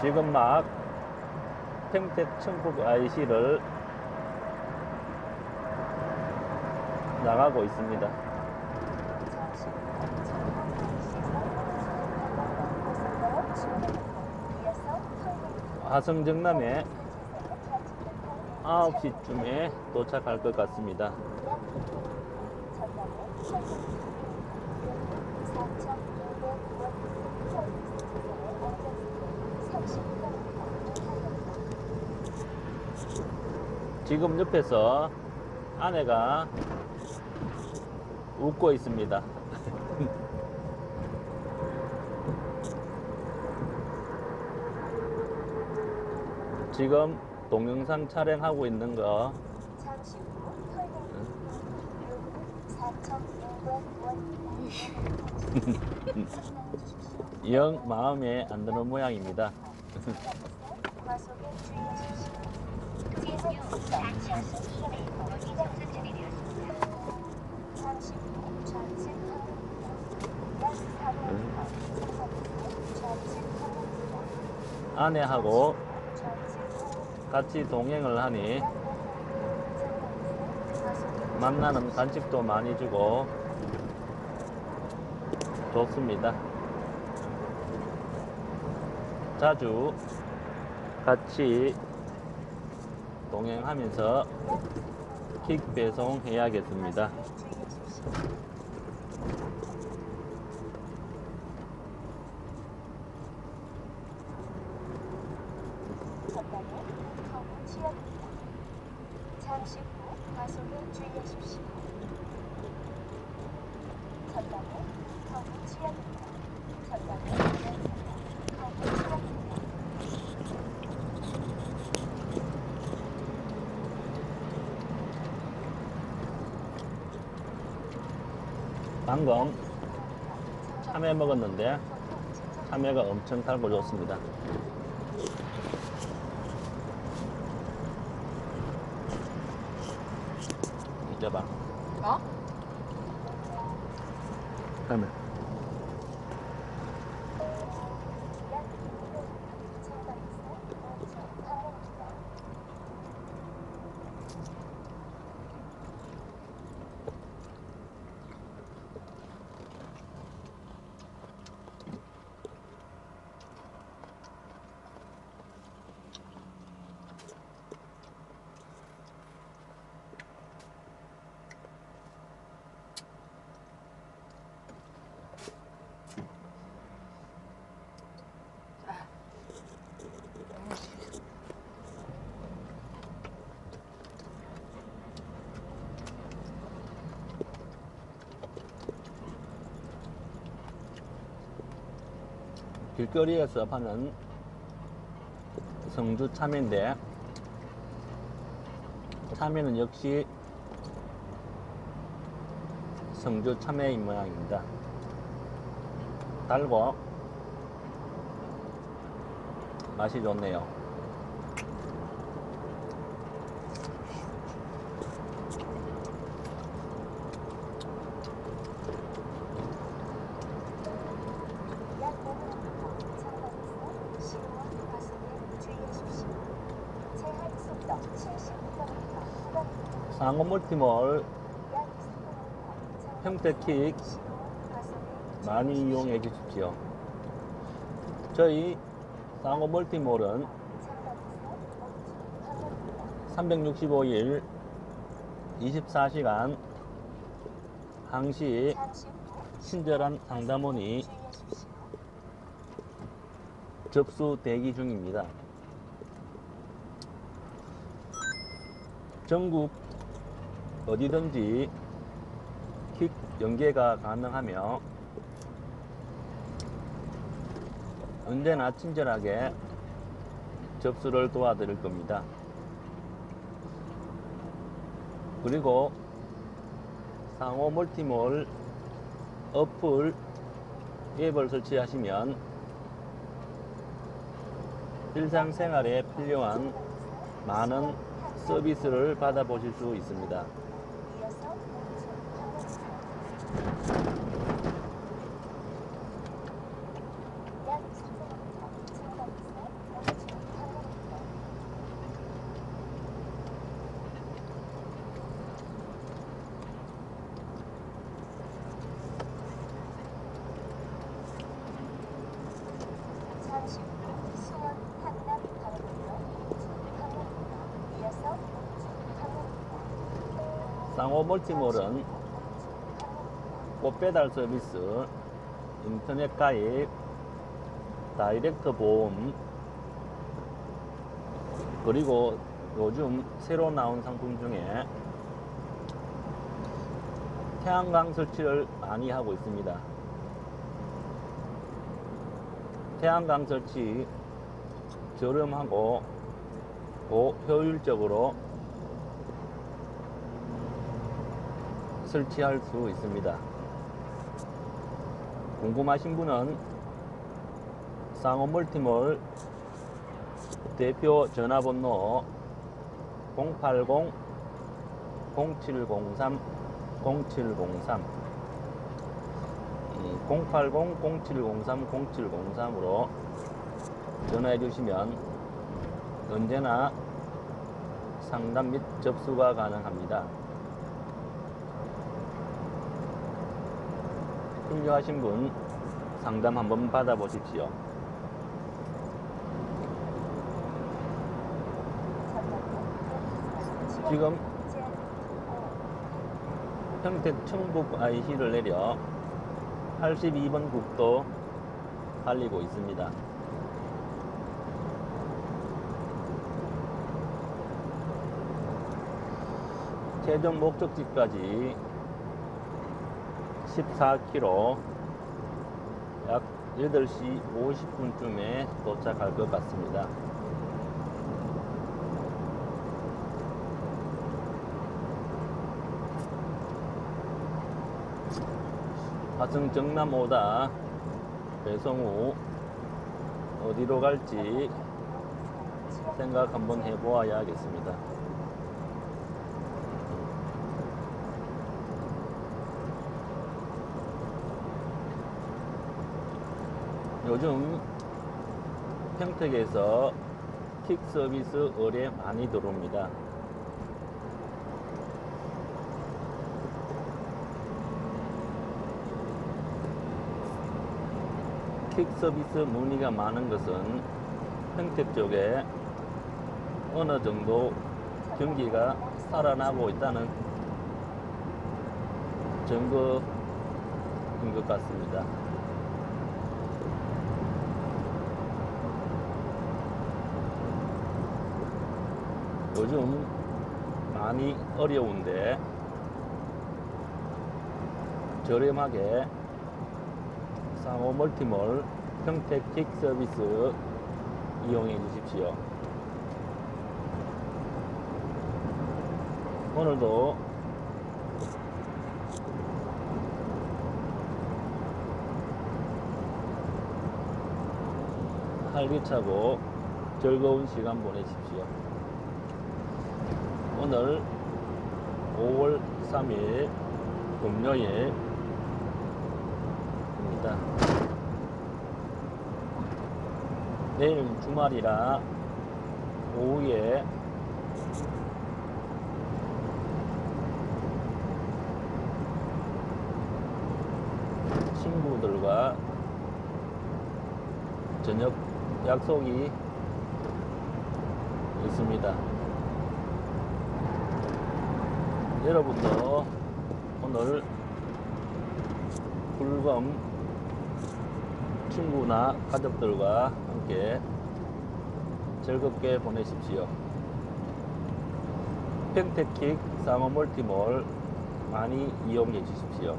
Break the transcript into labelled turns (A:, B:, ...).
A: 지금 막 평택 천국 IC를 나가고 있습니다. 화성 정남에 9시쯤에 도착할 것 같습니다. 지금 옆에서 아내가 웃고 있습니다. 지금 동영상 촬영하고 있는 거 영 마음에 안 드는 모양입니다. 아내하고. 같이 동행을 하니 만나는 간식도 많이 주고 좋습니다. 자주 같이 동행하면서 킥 배송 해야겠습니다.
B: 주의하십시오. 전방에 서부 지역입니다. 잠시 후 과속에 주의하십시오. 전방에 서부 지역입니다. 전방에 서부 지역입니다.
A: 방금 참외 먹었는데 참외가 엄청 달고 좋습니다. 이제 봐.
C: 어?
A: 참외. 길거리에서 파는 성주 참외인데 참외는 역시 성주 참외인 모양입니다. 달고 맛이 좋네요.
B: 약 5분입니다. 차량에서 시루와 과속에 주의하십시오. 제한 속도 70km 구간입니다.
A: 상호 멀티몰
B: 약 3분입니다.
A: 평택킥 많이. 이용해 주십시오. 저희 상호 멀티몰은
B: 차량에서 오른쪽 방향입니다.
A: 365일 24시간 항시 친절한 상담원이. 접수 대기 중입니다. 전국 어디든지 킥 연계가 가능하며 언제나 친절하게 접수를 도와드릴 겁니다. 그리고 상호 멀티몰 어플 앱을 설치하시면 일상생활에 필요한 많은 서비스를 받아보실 수 있습니다.
B: 이어서 오른쪽 방향입니다. 약 300m 차량에서
A: 상호 멀티몰은 꽃배달 서비스, 인터넷 가입, 다이렉트 보험, 그리고 요즘 새로 나온 상품 중에 태양광 설치를 많이 하고 있습니다. 태양광 설치 저렴하고 고효율적으로 설치할 수 있습니다. 궁금하신 분은 멀티몰 대표 전화번호 080 0703 0703 080 0703 0703으로 전화해 주시면 언제나 상담 및 접수가 가능합니다. 필요하신 분 상담 한번 받아보십시오. 지금 평택 청북 IC를 내려 82번 국도 달리고 있습니다. 최종 목적지까지 14km 약 8시 50분쯤에 도착할 것 같습니다. 화성 정남 오다 배송 후 어디로 갈지 생각 한번 해보아야 겠습니다. 요즘 평택에서 킥 서비스 의뢰 많이 들어옵니다. 킥 서비스 문의가 많은 것은 평택 쪽에 어느 정도 경기가 살아나고 있다는 증거인 것 같습니다. 요즘 많이 어려운데 저렴하게 상호 멀티몰 평택 킥 서비스 이용해 주십시오. 오늘도 활기차고 즐거운 시간 보내십시오. 오늘 5월 3일 금요일입니다. 내일 주말이라 오후에 친구들과 저녁 약속이 있습니다. 여러분도 오늘 불금 친구나 가족들과 함께 즐겁게 보내십시오. 평택킥 상호 멀티몰 많이 이용해 주십시오.